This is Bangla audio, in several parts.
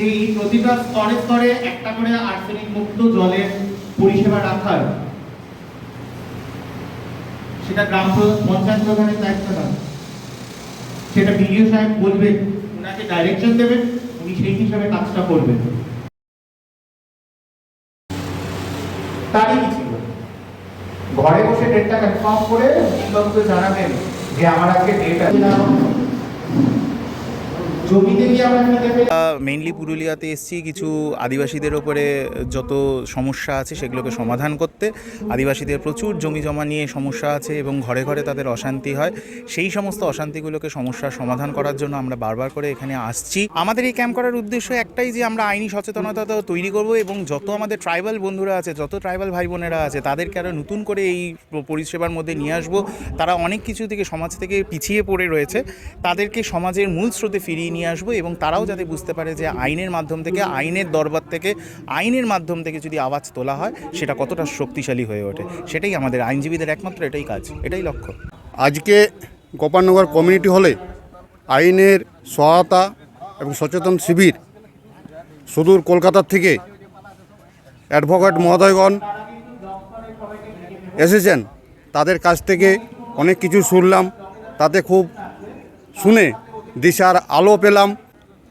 যে এই প্রতিটা স্তরে স্তরে একটা করে আর্সেনিক মুক্ত জলের পরিষেবা রাখার সেটা গ্রাম পঞ্চায়েত প্রধানের দায়িত্ব না। সেটা বিডিও সাহেব বলবেন ওনাকে ডাইরেকশন দেবেন, উনি সেই হিসাবে কাজটা করবেন। তারই ছিল? ঘরে বসে ডেটটা কনফার্ম করে উকিলবাবুকে জানাবেন যে আমার আজকে ডেট আছে। মেইনলি পুরুলিয়াতে এসেছি, কিছু আদিবাসীদের ওপরে যত সমস্যা আছে সেগুলোকে সমাধান করতে। আদিবাসীদের প্রচুর জমি জমা নিয়ে সমস্যা আছে এবং ঘরে ঘরে তাদের অশান্তি হয়। সেই সমস্ত অশান্তিগুলোকে সমস্যার সমাধান করার জন্য আমরা বারবার করে এখানে আসছি। আমাদের এই ক্যাম্প করার উদ্দেশ্য একটাই যে আমরা আইনি সচেতনতা তৈরি করব এবং যত আমাদের ট্রাইবাল বন্ধুরা আছে, যত ট্রাইবাল ভাই বোনেরা আছে, তাদেরকে আরও নতুন করে এই পরিষেবার মধ্যে নিয়ে আসব। তারা অনেক কিছু থেকে সমাজ থেকে পিছিয়ে পড়ে রয়েছে। তাদেরকে সমাজের মূল স্রোতে ফিরিয়ে নিয়ে আসব এবং তারাও যাতে বুঝতে পারে যে আইনের মাধ্যম থেকে, আইনের দরবার থেকে, আইনের মাধ্যম থেকে যদি আওয়াজ তোলা হয়, সেটা কতটা শক্তিশালী হয়ে ওঠে। সেটাই আমাদের আইনজীবীদের একমাত্র এটাই কাজ, এটাই লক্ষ্য। আজকে গোপালনগর কমিউনিটি হলে আইনের সহায়তা এবং সচেতন শিবির, সুদূর কলকাতার থেকে অ্যাডভোকেট মহোদয়গণ এসেছেন। তাদের কাছ থেকে অনেক কিছু শুনলাম, তাতে খুব শুনে দিশার আলো পেলাম,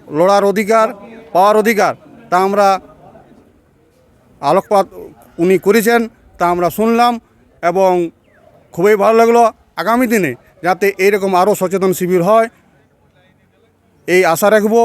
লড়ার অধিকার, পাওয়ার অধিকার, তা আমরা আলোকপাত উনি করেছেন, তা আমরা শুনলাম এবং খুবই ভালো লাগল আগামী দিনে যাতে এইরকম আরও সচেতন শিবির হয়, এই আশা রাখব।